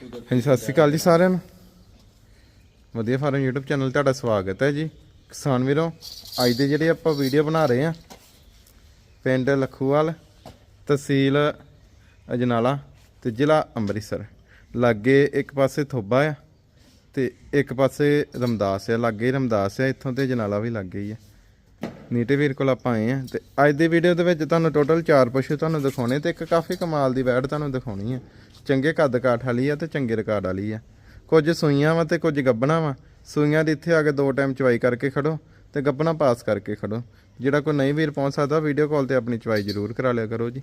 ਹਾਂਜੀ, ਸਤਿ ਸ਼੍ਰੀ ਅਕਾਲ ਜੀ ਸਾਰਿਆਂ ਨੂੰ। ਵਧੀਆ ਫਾਰਮ YouTube ਚੈਨਲ ਤੁਹਾਡਾ ਸਵਾਗਤ ਹੈ ਜੀ। ਕਿਸਾਨ ਵੀਰੋ, ਅੱਜ ਦੇ ਜਿਹੜੇ ਆਪਾਂ ਵੀਡੀਓ ਬਣਾ ਰਹੇ ਆ ਪਿੰਡ ਲਖੂਵਾਲ, ਤਹਿਸੀਲ ਅਜਨਾਲਾ ਤੇ ਜ਼ਿਲ੍ਹਾ ਅੰਮ੍ਰਿਤਸਰ। ਲਾਗੇ ਇੱਕ ਪਾਸੇ ਥੋਬਾ ਆ ਤੇ ਇੱਕ ਪਾਸੇ ਰਮਦਾਸ ਆ। ਲਾਗੇ ਹੀ ਰਮਦਾਸ ਆ, ਇੱਥੋਂ ਤੇ ਜਨਾਲਾ ਵੀ ਲਾਗੇ ਹੀ ਆ। ਨੀਟੇ ਵੀਰ ਕੋਲ ਆਪਾਂ ਆਏ ਆ ਤੇ ਅੱਜ ਦੀ ਵੀਡੀਓ ਦੇ ਵਿੱਚ ਤੁਹਾਨੂੰ ਟੋਟਲ 4 ਪਸ਼ੂ ਤੁਹਾਨੂੰ ਦਿਖਾਉਣੇ ਤੇ ਇੱਕ ਕਾਫੀ ਕਮਾਲ ਦੀ ਵੈੜ ਤੁਹਾਨੂੰ ਦਿਖਾਉਣੀ ਆ। ਚੰਗੇ ਕੱਦ ਕਾਠ ਵਾਲੀ ਆ ਤੇ ਚੰਗੇ ਰਿਕਾਰਡ ਵਾਲੀ ਆ। ਕੁਝ ਸੂਈਆਂ ਵਾ ਤੇ ਕੁਝ ਗੱਬਣਾ ਵਾ। ਸੂਈਆਂ ਦੇ ਇੱਥੇ ਆ ਕੇ ਦੋ ਟਾਈਮ ਚਵਾਈ ਕਰਕੇ ਖੜੋ ਤੇ ਗੱਬਣਾ ਪਾਸ ਕਰਕੇ ਖੜੋ। ਜਿਹੜਾ ਕੋਈ ਨਹੀਂ ਵੀਰ ਪਹੁੰਚ ਸਕਦਾ ਵੀਡੀਓ ਕਾਲ ਤੇ ਆਪਣੀ ਚਵਾਈ ਜ਼ਰੂਰ ਕਰਾ ਲਿਆ ਕਰੋ ਜੀ।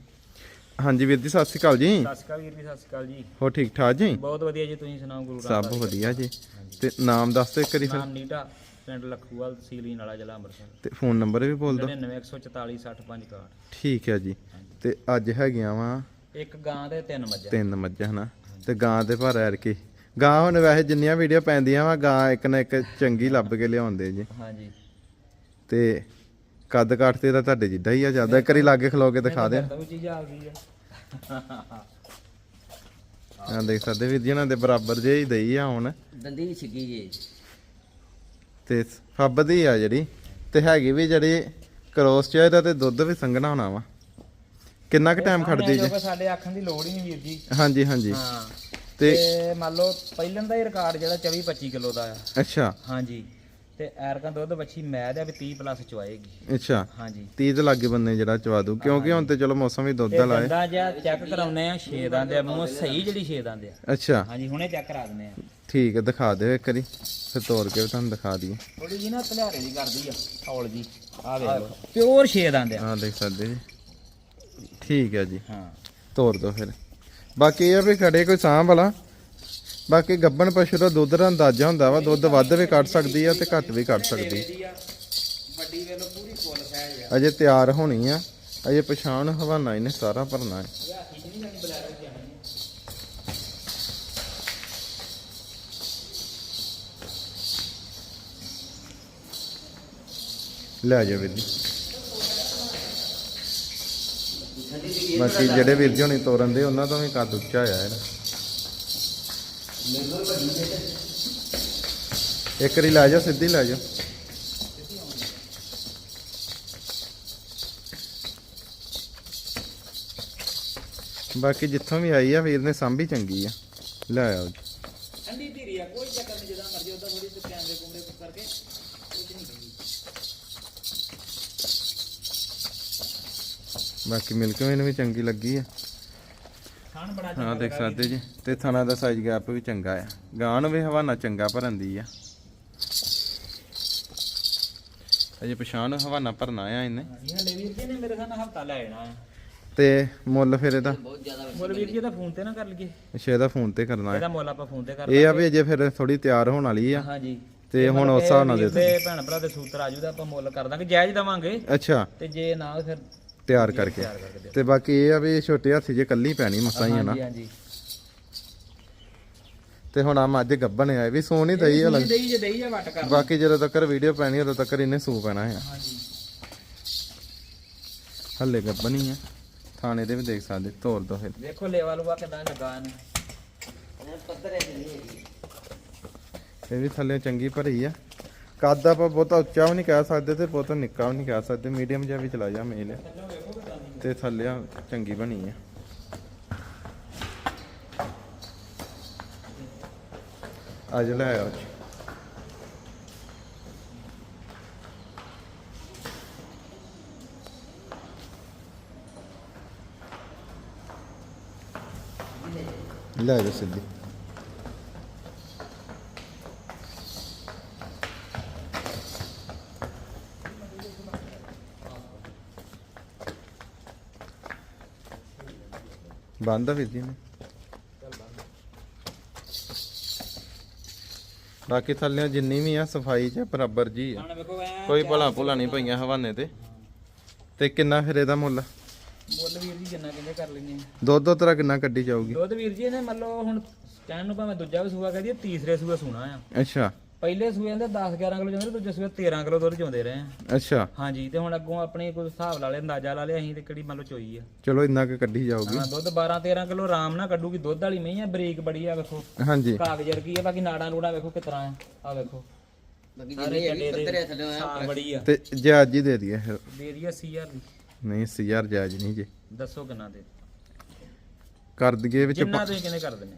ਹਾਂਜੀ ਵੀਰ ਜੀ ਸਤਿ ਸ਼੍ਰੀ ਅਕਾਲ ਜੀ। ਸਤਿ ਸ਼੍ਰੀ ਅਕਾਲ ਵੀਰ ਜੀ ਸਤਿ ਸ਼੍ਰੀ ਅਕਾਲ ਜੀ। ਹੋ ਠੀਕ ਠਾਕ ਜੀ? ਬਹੁਤ ਵਧੀਆ ਜੀ ਤੁਸੀਂ ਸੁਣਾਓ ਗੁਰੂ ਸਭ ਰਾਮਦਾਸ ਵਧੀਆ ਜੀ। ਤੇ ਨਾਮ ਦੱਸ ਦਿਓ ਇੱਕ ਵਾਰੀ ਫਿਰ। ਨਾਮ ਨੀਟਾ ਪਿੰਡ ਲਖੂਵਾਲ ਤਹਿਸੀਲ ਨਾਲਾ ਜ਼ਿਲ੍ਹਾ ਅੰਮ੍ਰਿਤਸਰ। ਤੇ ਫੋਨ ਨੰਬਰ ਵੀ ਬੋਲ ਦਿਓ। 99144 65 ਠੀਕ ਹੈ ਜੀ। ਤੇ ਅੱਜ ਹੈਗੀਆਂ ਵਾ ਇੱਕ ਗਾਂ ਤੇ ਤਿੰਨ ਮੱਝਾਂ। ਤਿੰਨ ਮੱਝਾਂ ਹਨਾ? ਤੇ ਗਾਂ ਦੇ ਪਰ ਐਰ ਕੇ ਗਾਂ ਹੁਣ ਵੈਸੇ ਜਿੰਨੀਆਂ ਵੀਡੀਓ ਪੈਂਦੀਆਂ ਵਾ ਗਾਂ ਇੱਕ ਨਾ ਇੱਕ ਚੰਗੀ ਲੱਭ ਕੇ ਲਿਆਉਂਦੇ ਜੀ। ਹਾਂਜੀ। ਤੇ ਕੱਦ ਕਾਠ ਤੇ ਤਾਂ ਤੁਹਾਡੇ ਜਿੱਦਾਂ ਹੀ ਆ ਜ਼ਿਆਦਾ ਇੱਕ ਵਾਰੀ ਲਾਗੇ ਖਲੋ ਕੇ ਦਿਖਾ ਦੇ ਤਾਂ ਵੀ ਚੀਜ਼ ਆ ਗਈ ਆ। ਆ ਦੇਖ ਸਕਦੇ ਵੀਰ ਜੀ ਇਹਨਾਂ ਦੇ ਬਰਾਬਰ ਜੇ ਹੀ ਦਈ ਆ ਹੁਣ। ਦੰਦੀ ਵੀ ਛਿੱਗੀ ਜੀ। ਤੇ ਫੱਬਦੀ ਆ ਜਿਹੜੀ ਤੇ ਹੈਗੀ ਵੀ ਜਿਹੜੀ ਕਰੋਸ ਚ ਆ, ਇਹਦਾ ਤੇ ਦੁੱਧ ਵੀ ਸੰਘਣਾ ਹੋਣਾ ਵਾ। ਕਿੰਨਾ ਕੁ ਟਾਈਮ ਖੜਦੀ ਜੀ? ਸਾਡੇ ਆਖਣ ਦੀ ਲੋੜ ਹੀ ਨਹੀਂ ਵੀਰ ਜੀ। ਹਾਂਜੀ ਹਾਂਜੀ। ਹਾਂ। ਤੇ ਮੰਨ ਲਓ ਪਹਿਲਾਂ ਦਾ ਹੀ ਰਿਕਾਰਡ ਜਿਹੜਾ 24 25 ਕਿਲੋ ਦਾ ਆ। ਅੱਛਾ। ਹਾਂਜੀ। ਤੇ ਐਰਕਾਂ ਦੁੱਧ ਬੱਚੀ ਮੈਦ ਆ ਵੀ 30 ਪਲੱਸ ਚਵਾਏਗੀ ਅੱਛਾ। ਹਾਂਜੀ। 30 ਦੇ ਲਾਗੇ ਬੰਨੇ ਜਿਹੜਾ ਚਵਾ ਦੂ ਕਿਉਂਕਿ ਹੁਣ ਤੇ ਚਲੋ ਮੌਸਮ ਵੀ ਦੁੱਧ ਦਾ ਲਾਏ ਬੰਦਾ ਜਿਆ ਚੈੱਕ ਕਰਾਉਨੇ ਆ ਛੇਦਾਂ ਦੇ ਮੂੰਹ ਸਹੀ ਜਿਹੜੀ ਛੇਦਾਂ ਦੇ ਆ। ਅੱਛਾ। ਹਾਂਜੀ ਹੁਣੇ ਚੈੱਕ ਕਰਾ ਦਿੰਨੇ ਆ। ਠੀਕ ਹੈ ਦਿਖਾ ਦਿਓ ਇੱਕ ਵਾਰੀ। ਫਿਰ ਤੋੜ ਕੇ ਤੁਹਾਨੂੰ ਦਿਖਾ ਦਈਏ। ਥੋੜੀ ਜੀ ਨਾ ਭਲਿਆਰੇ ਦੀ ਕਰਦੀ ਆ ਹੌਲ ਜੀ ਆ ਵੇਖ ਲਓ। ਪਿਓਰ ਛੇਦਾਂ ਦੇ ਆ। ਦੇਖ ਸਕਦੇ ਜੀ। ਠੀਕ ਹੈ ਜੀ। ਹਾਂ। ਤੋੜ ਦੋ ਫਿਰ। ਬਾਕੀ ਇਹ ਆ ਵੀ ਖੜੇ ਕੋਈ ਸਾਂਭ ਵਾਲਾ। ਬਾਕੀ ਗੱਬਣ ਪਸ਼ੂ ਦਾ ਦੁੱਧ ਦਾ ਅੰਦਾਜ਼ਾ ਹੁੰਦਾ ਵਾ ਦੁੱਧ ਵੱਧ ਵੀ ਕੱਢ ਸਕਦੀ ਆ ਤੇ ਘੱਟ ਵੀ ਕੱਢ ਸਕਦੀ। ਵੱਡੀ ਵੇਲੋ ਪੂਰੀ ਫੁੱਲ ਸਾਈਜ਼ ਆ ਅਜੇ ਤਿਆਰ ਹੋਣੀ ਆ। ਅਜੇ ਪਛਾਣ ਹਵਾਨਾ ਇਹਨੇ ਸਾਰਾ ਭਰਨਾ ਹੈ। ਲੈ ਜਾ ਵੀਰ ਜੀ। ਬਾਕੀ ਜਿਹੜੇ ਵੀਰ ਜੀ ਹੁਣੀ ਤੋਰਨ ਦੇ ਉਹਨਾਂ ਤੋਂ ਵੀ ਕੱਦ ਉੱਚਾ ਆ ਇਹਦਾ। ਇੱਕ ਵਾਰੀ ਲੈ ਜਾ ਸਿੱਧੀ ਲੈ ਜਾ ਬਾਕੀ ਜਿੱਥੋਂ ਵੀ ਆਈ ਆ ਵੀਰ ਨੇ ਸਾਂਭੀ ਚੰਗੀ ਆ। ਲੈ ਆਓ ਬਾਕੀ ਮਿਲਕ ਮੈਨੂੰ ਵੀ ਚੰਗੀ ਲੱਗੀ ਆ। ਖਾਣ ਬੜਾ ਹਾਂ ਦੇਖ ਸਕਦੇ ਜੀ। ਤੇ ਥਣਾ ਦਾ ਸਾਈਜ਼ ਗੈਪ ਵੀ ਚੰਗਾ ਆ। ਗਾਂ ਨੂੰ ਵੀ ਹਵਾਨਾ ਚੰਗਾ ਭਰਨ ਦੀ ਆ। ਅਜੇ ਪਛਾਣ ਹਵਾਨਾ ਭਰਨਾ ਆ ਇਹਨੇ। ਇਹ ਹਲੇ ਵੀਰ ਜੀ ਨੇ ਮੇਰੇ ਖਾਨਾ ਹਫਤਾ ਲੈ ਜਾਣਾ ਆ। ਤੇ ਮੁੱਲ ਫਿਰ ਇਹਦਾ? ਬਹੁਤ ਜ਼ਿਆਦਾ ਮੁੱਲ ਵੀਰ ਜੀ ਦਾ ਫੋਨ ਤੇ ਨਾ ਕਰ ਲਈਏ। ਅੱਛਾ ਇਹਦਾ ਫੋਨ ਤੇ ਕਰਨਾ ਆ। ਇਹਦਾ ਮੁੱਲ ਆਪਾਂ ਫੋਨ ਤੇ ਕਰ ਇਹ ਆ ਵੀ ਅਜੇ ਫਿਰ ਥੋੜੀ ਤਿਆਰ ਹੋਣ ਵਾਲੀ ਆ। ਹਾਂਜੀ। ਤੇ ਹੁਣ ਉਸ ਹਿਸਾਬ ਨਾਲ ਦੇ ਦੇ ਭੈਣ ਭਰਾ ਦੇ ਸੂਤਰ ਆਜੂ ਦਾ ਆਪਾਂ ਮੁੱਲ ਕਰ ਦਾਂਗੇ ਜਾਇਜ਼ ਦਵਾਂਗੇ। ਅੱਛਾ। ਤੇ ਜੇ ਨਾ ਫਿਰ ਤਿਆਰ ਕਰਕੇ। ਤਿਆਰ ਕਰਕੇ ਦੇ ਤੇ ਬਾਕੀ ਇਹ ਆ ਵੀ ਛੋਟੇ ਹੱਥੀ ਜੇ ਕੱਲੀ ਪੈਣੀ ਮਸਾਂ ਹੀ ਆ ਨਾ। ਹਾਂਜੀ ਹਾਂਜੀ। ਤੇ ਹੁਣ ਆ ਮੱਝ ਗੱਬਣ ਆ ਇਹ ਵੀ ਸੋ ਨਹੀਂ ਦਈ ਹਲ ਦੇਈ ਜੇ ਦੇਈ ਜੇ ਵਟ ਕਰ ਬਾਕੀ ਜਦੋਂ ਤੱਕ ਵੀਡੀਓ ਪੈਣੀ ਉਦੋਂ ਤੱਕ ਇਹਨੇ ਸੂ ਪੈਣਾ ਆ। ਹਾਂਜੀ। ਹੱਲੇ ਗੱਬਣੀ ਆ। ਥਾਣੇ ਦੇ ਵੀ ਦੇਖ ਸਕਦੇ ਤੋਰ ਦੋ ਫਿਰ। ਵੇਖੋ ਲੇਵਾ ਲੂਆ ਕਿਦਾਂ ਲੱਗਾ ਇਹਨੂੰ। ਪੱਧਰ ਹੈ ਨਹੀਂ ਹੈਗੀ। ਇਹ ਵੀ ਥੱਲੇ ਚੰਗੀ ਭਰੀ ਆ। ਕੱਦ ਆਪਾਂ ਬਹੁਤਾ ਉੱਚਾ ਵੀ ਨਹੀਂ ਕਹਿ ਸਕਦੇ ਤੇ ਬਹੁਤਾ ਨਿੱਕਾ ਵੀ ਨਹੀਂ ਕਹਿ ਸਕਦੇ ਮੀਡੀਅਮ ਜਿਹਾ ਵੀ ਚਲਾ ਜਾ ਮੇਲ ਤੇ ਥੱਲੇ ਆ, ਚੰਗੀ ਬਣੀ ਆ। ਅੱਜ ਲੈ ਆਓ ਜੀ। ਲੈ ਜਾ ਸਿੱਧੀ। ਬੰਦ ਆ ਵੀਰ ਜੀ ਨੇ ਬਾਕੀ ਥੱਲੇ ਜਿੰਨੀ ਵੀ ਆ ਸਫ਼ਾਈ ਚ ਬਰਾਬਰ ਜੀ ਆ। ਕੋਈ ਭਲਾ ਭੁਲਾ ਨਹੀਂ ਪਈਆਂ ਹਵਾਨੇ ਤੇ। ਤੇ ਕਿੰਨਾ ਫਿਰ ਇਹਦਾ ਮੁੱਲ? ਮੁੱਲ ਵੀਰ ਜੀ ਜਿੰਨਾ ਕਹਿੰਦੇ ਕਰ ਲੈਣੇ ਦੁੱਧ ਦੁੱਧ ਤੇਰਾ ਕਿੰਨਾ ਕੱਢੀ ਜਾਊਗੀ? ਦੁੱਧ ਵੀਰ ਜੀ ਇਹਨੇ ਮੰਨ ਲਓ ਹੁਣ ਕਹਿਣ ਨੂੰ ਭਾਵੇਂ ਦੂਜਾ ਵੀ ਸੂਆ ਕਹਦੀ ਤੀਸਰੇ ਸੂਆ ਸੂਣਾ ਆ। ਅੱਛਾ। ਪਹਿਲੇ ਸੂਏ ਦੇ 10 11 ਕਿਲੋ ਚੋਂਦੇ ਦੂਜੇ ਸੂਏ 13 ਕਿਲੋ ਦੁੱਧ ਚੋਂਦੇ ਰਹੇ ਆ। ਅੱਛਾ। ਹਾਂਜੀ ਤੇ ਹੁਣ ਅੱਗੋਂ ਆਪਣੀ ਕੋਈ ਹਿਸਾਬ ਲਾ ਲਿਆ ਅੰਦਾਜ਼ਾ ਲਾ ਲਿਆ ਅਸੀਂ ਤੇ ਕਿਹੜੀ ਮੰਨ ਲਓ ਚੋਈ ਆ। ਚਲੋ ਇੰਨਾ ਕੁ ਕੱਢੀ ਜਾਊਗੀ। ਹਾਂ ਦੁੱਧ 12 13 ਕਿਲੋ ਆਰਾਮ ਨਾਲ ਕੱਢੂਗੀ ਦੁੱਧ ਵਾਲੀ ਮਹੀਂ ਆ ਬਰੀਕ ਬੜੀ ਆ ਵੇਖੋ। ਹਾਂਜੀ। ਕਾਗਜ਼ ਵਰਗੀ ਆ ਬਾਕੀ ਨਾੜਾਂ ਨੂੜਾਂ ਵੇਖੋ ਕਿਸ ਤਰ੍ਹਾਂ ਆ ਆ ਵੇਖੋ। ਬਾਕੀ ਚੱਡੇ ਪੱਧਰੇ ਦੇ ਥੱਲੇ ਆ ਬੜੀ ਆ। ਤੇ ਜਾਇਜ਼ ਹੀ ਦੇ ਦਈਏ ਫਿਰ। ਦੇ ਦੀ 80000 ਦੀ। ਨਹੀਂ 80000 ਜਾਇਜ਼ ਨਹੀਂ ਜੀ। ਦੱਸੋ ਕਿੰਨਾ ਦੇ। ਕਰ ਦਈਏ ਵਿੱਚ ਜਿੰਨਾ ਤੁਸੀਂ ਕਿੰਨੇ ਕਰ ਦਿੰਦੇ?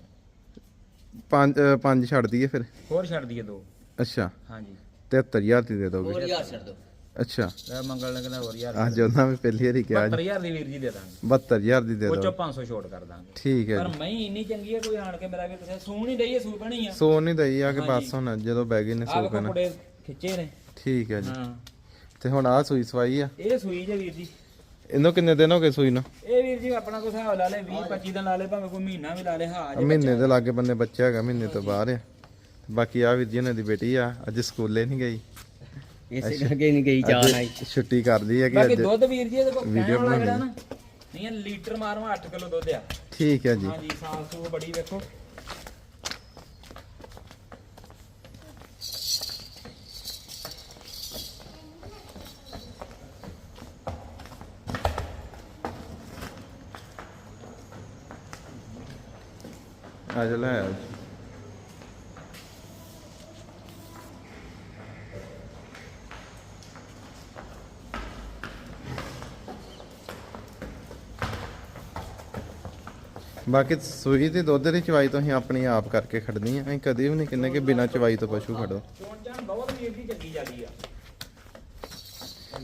ਪੰਜ ਅ, ਪੰਜ ਛੱਡ ਦਈਏ ਫਿਰ। ਹੋਰ ਛੱਡ ਦਈਏ ਦੋ। ਅੱਛਾ। ਹਾਂਜੀ। 73000 ਦੀ ਦੇ ਦੋਗੇ। ਹੋਰ ਯਾਰ ਛੱਡ ਦੋ। ਅੱਛਾ। ਲੈ ਮੰਗਲ ਨੇ ਕਹਿੰਦਾ ਹੋਰ ਯਾਰ ਅੱਜ ਉਹਨਾਂ ਵੀ ਪਹਿਲੀ ਵਾਰੀ ਕਿਹਾ 72000 ਦੀ ਵੀਰ ਜੀ ਦੇ ਦਾਂਗੇ। 72000 ਦੀ ਦੇ ਉਹ ਦੋ ਚੋਂ 500 ਛੋਟ ਕਰ ਦਾਂਗੇ। ਠੀਕ ਹੈ ਪਰ ਜੀ। ਮੈਂ ਇੰਨੀ ਚੰਗੀ ਹੈ ਕੋਈ ਆਣ ਕੇ ਮੇਰਾ ਵੀ ਕਿਸੇ ਸੂਣ ਹੀ ਹੈ ਸੂ ਬਣੀ ਆ। ਸੋ ਨਹੀਂ ਦਈ ਆ ਕਿ ਬਸ ਹੁਣ ਜਦੋਂ ਬਹਿ ਗਏ ਨੇ ਆ ਸੋ ਵੇਖੋ ਕੁੜੇ ਖਿੱਚੇ ਨੇ। ਠੀਕ ਹੈ ਜੀ। ਹਾਂ। ਤੇ ਹੁਣ ਆ ਸੂਈ ਸਵਾਈ ਆ। ਇਹ ਸੂਈ ਜੇ ਵੀਰ ਜੀ। ਇਹਨੂੰ ਕਿੰਨੇ ਦਿਨ ਹੋ ਗਏ ਸੂਈ ਨੂੰ? ਇਹ ਵੀਰ ਜੀ ਆਪਣਾ ਕੋਈ ਹਿਸਾਬ ਲਾ ਲੇ 20 25 ਦਿਨ ਲਾ ਲੇ ਭਾਵੇਂ ਕੋਈ ਮਹੀਨਾ ਵੀ ਲਾ ਲੇ ਹਾਂ ਜੇ ਮਹੀਨੇ ਦੇ ਲਾਗੇ ਬੰਨੇ ਬੱਚਾ ਹੈਗਾ ਮਹੀਨੇ ਤੋਂ ਬਾਹਰ ਆ। ਬਾਕੀ ਆ ਵੀਰ ਜੀ ਇਹਨਾਂ ਦੀ ਬੇਟੀ ਆ ਅੱਜ ਸਕੂਲੇ ਨਹੀਂ ਗਈ। ਇਸੇ ਕਰਕੇ ਨਹੀਂ ਗਈ ਜਾਨ ਆਈ। ਛੁੱਟੀ ਕਰਦੀ ਹੈ ਕਿ ਬਾਕੀ ਅੱਜ। ਦੁੱਧ ਵੀਰ ਜੀ ਇਹਦੇ ਕੋਲ ਵੀਡੀਓ ਕਹਿਣ ਵਾਲਾ ਜਿਹੜਾ ਨਾ? ਨਹੀਂ ਲੀਟਰ ਮਾਰਵਾ 8 ਕਿਲੋ ਦੁੱਧ ਆ। ਠੀਕ ਹੈ ਜੀ। ਹਾਂਜੀ ਸਾਲ ਸੂ ਬੜੀ ਵੇਖੋ। ਅੱਜ ਲੈ ਆਓ ਜੀ। ਬਾਕੀ ਸੂਈ ਤੇ ਦੁੱਧ ਦੀ ਚਵਾਈ ਤੋਂ ਅਸੀਂ ਆਪਣੀ ਆਪ ਕਰਕੇ ਖੜਨੀ ਆ। ਅਸੀਂ ਕਦੇ ਵੀ ਨਹੀਂ ਕਹਿੰਦੇ ਕਿ ਬਿਨਾਂ ਚਵਾਈ ਤੋਂ ਪਸ਼ੂ ਖੜੋ। ਚੋਣ ਚਾਣ ਬਹੁਤ ਵੀਰ ਦੀ ਚੰਗੀ ਜਾਂਦੀ ਆ ਹਾਂ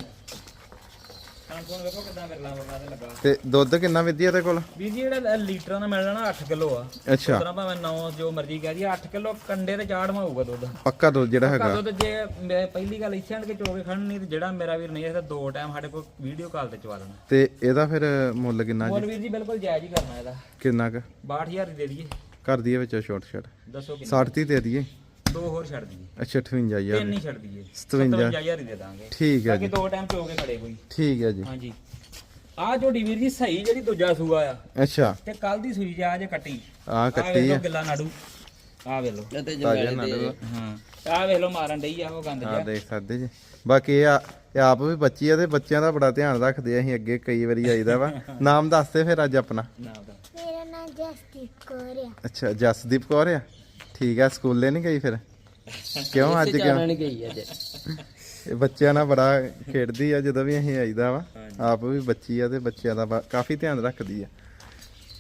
ਕੋਣ ਵੇਖੋ ਕਿਦਾਂ ਵਿਰਲਾ ਵਰਗਾ ਤੇ ਲੱਗਾ ਤੇ ਦੁੱਧ ਕਿੰਨਾ ਵਿਧੀ ਇਹਦੇ ਕੋਲ? ਵੀਰ ਜੀ ਜਿਹੜਾ ਲੀਟਰਾਂ ਦਾ ਮਿਲ ਜਾਣਾ 8 ਕਿਲੋ ਆ। ਅੱਛਾ। ਉਤਰਾ ਭਾਵੇਂ 9 ਜੋ ਮਰਜ਼ੀ ਕਹਿ ਦਈਏ 8 ਕਿਲੋ ਕੰਡੇ ਤੇ ਚਾੜਵਾ ਹੋਊਗਾ ਦੁੱਧ। ਪੱਕਾ ਦੁੱਧ ਜਿਹੜਾ ਹੈਗਾ। ਦੁੱਧ ਜੇ ਮੈਂ ਪਹਿਲੀ ਗੱਲ ਇੱਥੇ ਆਣ ਕੇ ਚੋ ਕੇ ਖੜਨ ਨਹੀਂ ਤੇ ਜਿਹੜਾ ਮੇਰਾ ਵੀਰ ਨਹੀਂ ਇਹਦਾ ਦੋ ਟਾਈਮ ਸਾਡੇ ਕੋਲ ਵੀਡੀਓ ਕਾਲ ਤੇ ਚਵਾ ਲੈਣਾ ਤੇ ਇਹਦਾ ਫਿਰ ਮੁੱਲ ਕਿੰਨਾ ਜੀ? ਬੋਲ ਵੀਰ ਜੀ ਬਿਲਕੁਲ ਜਾਇਜ਼ ਹੀ ਕਰਨਾ ਇਹਦਾ। ਕਿੰਨਾ ਕੁ? 62000 ਦੀ ਦਈਏ। ਕਰ ਦਈਏ ਵਿੱਚੋਂ ਛੋਟ ਦੱਸੋ ਕਿੰਨੇ। 60 ਦੀ ਦੇ ਦਈਏ। ਦੋ ਹੋਰ ਛੱਡ ਦਈਏ। ਅੱਛਾ 58000 ਤਿੰਨ ਹੀ ਛੱਡ ਦਈਏ। 57 57000 ਹੀ ਦੇ ਦਾਂਗੇ। ਠੀਕ ਹੈ ਬਾਕੀ ਜੀ। ਦੋ ਟਾਈਮ ਚੋ ਕੇ ਖੜੇ ਕੋਈ। ਠੀਕ ਹੈ ਜੀ। ਹਾਂਜੀ। ਆ ਝੋਡੀ ਵੀਰ ਜੀ ਸਹੀ ਜਿਹੜੀ ਦੂਜਾ ਸੂਆ ਆ। ਅੱਛਾ। ਤੇ ਕੱਲ ਦੀ ਸੂਈ ਜਾ ਜੇ ਕੱਟੀ। ਆ ਆ ਕੱਟੀ ਆ। ਗਿੱਲਾ ਨਾੜੂ। ਆ ਵੇਖ ਲਓ। ਤੇ ਜੰਗਲ ਹਾਂ। ਆ ਵੇਖ ਲਓ ਮਾਰਨ ਡਈ ਆ ਉਹ ਗੰਦ ਆ ਜਿਹਾ। ਦੇਖ ਸਕਦੇ ਜੀ। ਬਾਕੀ ਇਹ ਆ ਇਹ ਆਪ ਵੀ ਬੱਚੀ ਆ ਤੇ ਬੱਚਿਆਂ ਦਾ ਬੜਾ ਧਿਆਨ ਰੱਖਦੇ ਆ ਅਸੀਂ ਅੱਗੇ ਕਈ ਵਾਰੀ ਆਈਦਾ ਵਾ। ਨਾਮ ਦੱਸਦੇ ਫਿਰ ਅੱਜ ਆਪਣਾ। ਨਾ ਦਾ ਮੇਰਾ ਨਾਮ ਜਸਦੀਪ ਕੌਰ ਆ। ਅੱਛਾ ਜਸਦੀਪ ਕੌਰ ਆ? ਠੀਕ ਆ ਸਕੂਲੇ ਨਹੀਂ ਗਈ ਫਿਰ? ਕਿਉਂ ਅੱਜ ਕਿਉਂ? ਨਹੀਂ ਗਈ ਅੱਜ। ਇਹ ਬੱਚਿਆਂ ਨਾਲ ਬੜਾ ਖੇਡਦੀ ਆ ਜਦੋਂ ਵੀ ਅਸੀਂ ਆਈਦਾ ਵਾ। ਆਪ ਵੀ ਬੱਚੀ ਆ ਤੇ ਬੱਚਿਆਂ ਦਾ ਬ- ਕਾਫੀ ਧਿਆਨ ਰੱਖਦੀ ਆ।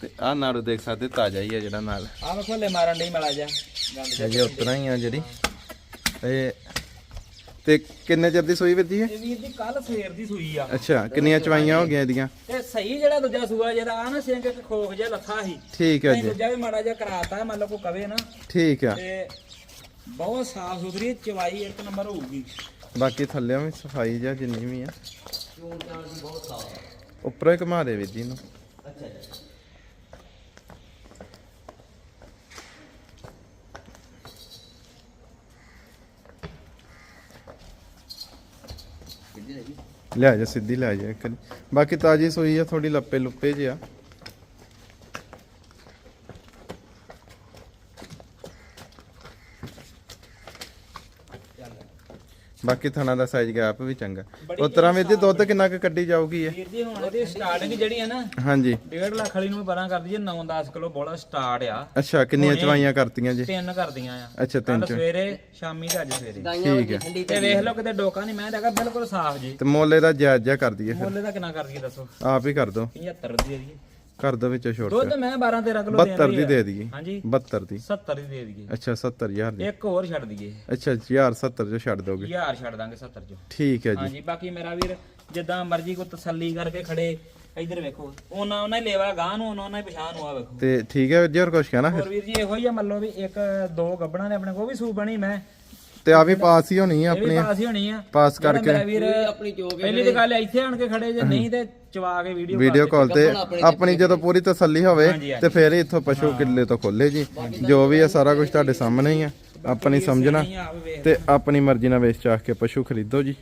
ਤੇ ਆ ਨਾੜੂ ਦੇਖ ਸਕਦੇ ਤਾਜ਼ਾ ਹੀ ਆ ਜਿਹੜਾ ਨਾਲ। ਆ ਵੇਖੋ ਲੈ ਮਾਰਨ ਡਈ ਮਲਾ ਜਾ ਗੰਦ ਜਿਹਾ। ਇਹ ਉਤਰਾ ਹੀ ਆ ਜਿਹੜੀ। ਇਹ ਤੇ ਕਿੰਨੇ ਚਿਰ ਦੀ ਸੂਈ ਵੱਜੀ ਹੈ? ਇਹ ਵੀਰ ਜੀ ਕੱਲ ਸਵੇਰ ਦੀ ਸੂਈ ਆ। ਅੱਛਾ ਕਿੰਨੀਆਂ ਚਵਾਈਆਂ ਹੋ ਗਈਆਂ ਇਹਦੀਆਂ? ਤੇ ਸਹੀ ਜਿਹੜਾ ਦੂਜਾ ਸੂਆ ਜਿਹੜਾ ਆ ਨਾ ਸਿੰਘ ਇੱਕ ਖੋਖ ਜਿਹਾ ਲੱਥਾ ਸੀ। ਠੀਕ ਹੈ ਜੀ। ਦੂਜਾ ਵੀ ਮਾੜਾ ਜਿਹਾ ਕਰਾਤਾ ਮੰਨ ਲਓ ਕੋ ਕਵੇ ਨਾ। ਠੀਕ ਆ। ਤੇ ਬਹੁਤ ਸਾਫ਼ ਸੁਥਰੀ ਚਵਾਈ ਇੱਕ ਨੰਬਰ ਹੋਊਗੀ। ਬਾਕੀ ਥੱਲੇੋਂ ਵੀ ਸਫ਼ਾਈ ਜਾਂ ਜਿੰਨੀ ਵੀ ਆ। ਚਾਨ ਦੀ ਬਹੁਤ ਸਾਫ਼ ਉੱਪਰੋਂ ਹੀ ਘੁਮਾ ਦੇ ਵੀਰ ਜੀ ਨੂੰ। ਅੱਛਾ ਜੀ। ਲੈ ਜਾ। ਸਿੱਧੀ ਲੈ ਜਾ ਇੱਕ ਬਾਕੀ ਤਾਜੀ ਸੋਈ ਆ ਥੋੜੀ ਲੱਪੇ ਲੁੱਪੇ ਜਿਹਾ ਬਾਕੀ ਥਣਾ ਦਾ ਸਾਈਜ਼ ਗੈਪ ਵੀ ਚੰਗਾ। ਉਸ ਤਰ੍ਹਾਂ ਦੁੱਧ ਕਿੰਨਾ ਕੁ ਕੱਢੀ ਜਾਊਗੀ ਇਹ? ਵੀਰ ਜੀ ਹੁਣ ਇਹਦੀ ਸਟਾਰਟਿੰਗ ਜਿਹੜੀ ਆ ਨਾ ਹਾਂਜੀ। 1.5 ਲੱਖ ਵਾਲੀ ਨੂੰ ਪਰਾਂ ਕਰਦੀ ਜੇ 9-10 ਕਿਲੋ ਬੋਲਾ ਸਟਾਰਟ ਆ। ਅੱਛਾ ਕਿੰਨੀਆਂ ਚਵਾਈਆਂ ਕਰਤੀਆਂ ਜੀ? ਤਿੰਨ ਕਰਦੀਆਂ ਆ। ਅੱਛਾ ਤਿੰਨ ਸਵੇਰੇ ਸ਼ਾਮੀ ਤੇ ਅੱਜ ਸਵੇਰੇ। ਗਾਈਆਂ ਠੀਕ ਹੈ। ਵਰਗੀ ਠੰਡੀ ਤੇ ਵੇਖ ਲਓ ਕਿਤੇ ਡੋਕਾ ਨਹੀਂ ਮੈਂ ਹੈਗਾ ਬਿਲਕੁਲ ਸਾਫ਼ ਜੀ। ਤੇ ਮੋਲੇ ਦਾ ਜਾਇਜ਼ ਜਿਹਾ ਕਰ ਦਈਏ ਫਿਰ। ਮੁੱਲ ਦਾ ਕਿੰਨਾ ਕਰਦੀ ਦੱਸੋ? ਆਪ ਹੀ ਕਰ ਦੋ। 75 ਦੀ ਦੇ ਦਈਏ ਕਰ ਦੋ ਵਿੱਚੋਂ ਛੋਟ ਦੁੱਧ ਮੈਂ 12-13 ਕਿਲੋ 72 ਦੀ ਦੇ ਦਈਏ ਹਾਂਜੀ। 72 ਦੀ। 70 ਦੀ ਦੇ ਦਈਏ ਅੱਛਾ 70000 ਦੀ। ਇੱਕ ਹੋਰ ਛੱਡ ਦਈਏ ਅੱਛਾ 1070 ਜੋ ਛੱਡ ਦੋਗੇ। ਹਜ਼ਾਰ ਛੱਡ ਦਾਂਗੇ 70 ਚੋਂ। ਠੀਕ ਹੈ ਜੀ। ਹਾਂਜੀ ਬਾਕੀ ਮੇਰਾ ਵੀਰ ਜਿੱਦਾਂ ਮਰਜ਼ੀ ਕੋ ਤਸੱਲੀ ਕਰਕੇ ਖੜੇ ਇੱਧਰ ਵੇਖੋ। ਉਹਨਾਂ ਉਹਨਾਂ ਹੀ ਲੇਵਾ ਗਾਂ ਨੂੰ ਉਹਨਾਂ ਹੀ ਪਛਾਣ ਨੂੰ ਆ ਵੇਖੋ। ਤੇ ਠੀਕ ਹੈ ਵੀਰ ਜੀ ਹੋਰ ਕੁਝ ਕਹਿਣਾ ਹੋਰ ਵੀਰ ਜੀ ਇਹੋ ਹੀ ਆ ਮੰਨ ਲਓ ਵੀ ਇੱਕ ਦੋ ਗੱਬੜਾਂ ਨੇ ਆਪਣੇ ਕੋਲ ਵੀ ਸੂਪ ਬਣੀ ਮੈਂ। ਤੇ ਆ ਵੀ ਪਾਸ ਹੀ ਹੋਣੀ ਆ ਇਹ ਵੀ ਆਪਣੀ ਪਾਸ ਹੀ ਹੋਣੀ ਆ। ਪਾਸ ਜਿਹੜਾ ਕਰਕੇ। ਮੇਰਾ ਵੀਰ ਆਪਣੀ ਜੋ ਕੇ ਪਹਿਲੀ ਤੇ ਗੱਲ ਇੱਥੇ ਆਣ ਕੇ ਖੜੇ ਜੇ ਨਹੀਂ ਤੇ ਚਵਾ ਕੇ ਵੀਡੀਓ ਵੀਡੀਓ ਕਾਲ ਤੇ ਆਪਣੀ ਜਦੋਂ ਪੂਰੀ ਤਸੱਲੀ ਹੋਵੇ ਹਾਂਜੀ, ਹਾਂਜੀ। ਤੇ ਫਿਰ ਹੀ ਇੱਥੋਂ ਪਸ਼ੂ ਕਿੱਲੇ ਤੋਂ ਖੋਲੇ ਜੀ। ਜੋ ਵੀ ਹੈ ਸਾਰਾ ਕੁਝ ਤੁਹਾਡੇ ਸਾਹਮਣੇ ਹੀ ਆ। ਆਪਣੀ ਸਮਝਣਾ ਤੇ ਆਪਣੀ ਮਰਜ਼ੀ ਨਾਲ ਵੇਚ ਚਾਹ ਕੇ ਪਸ਼ੂ ਖਰੀਦੋ ਜੀ।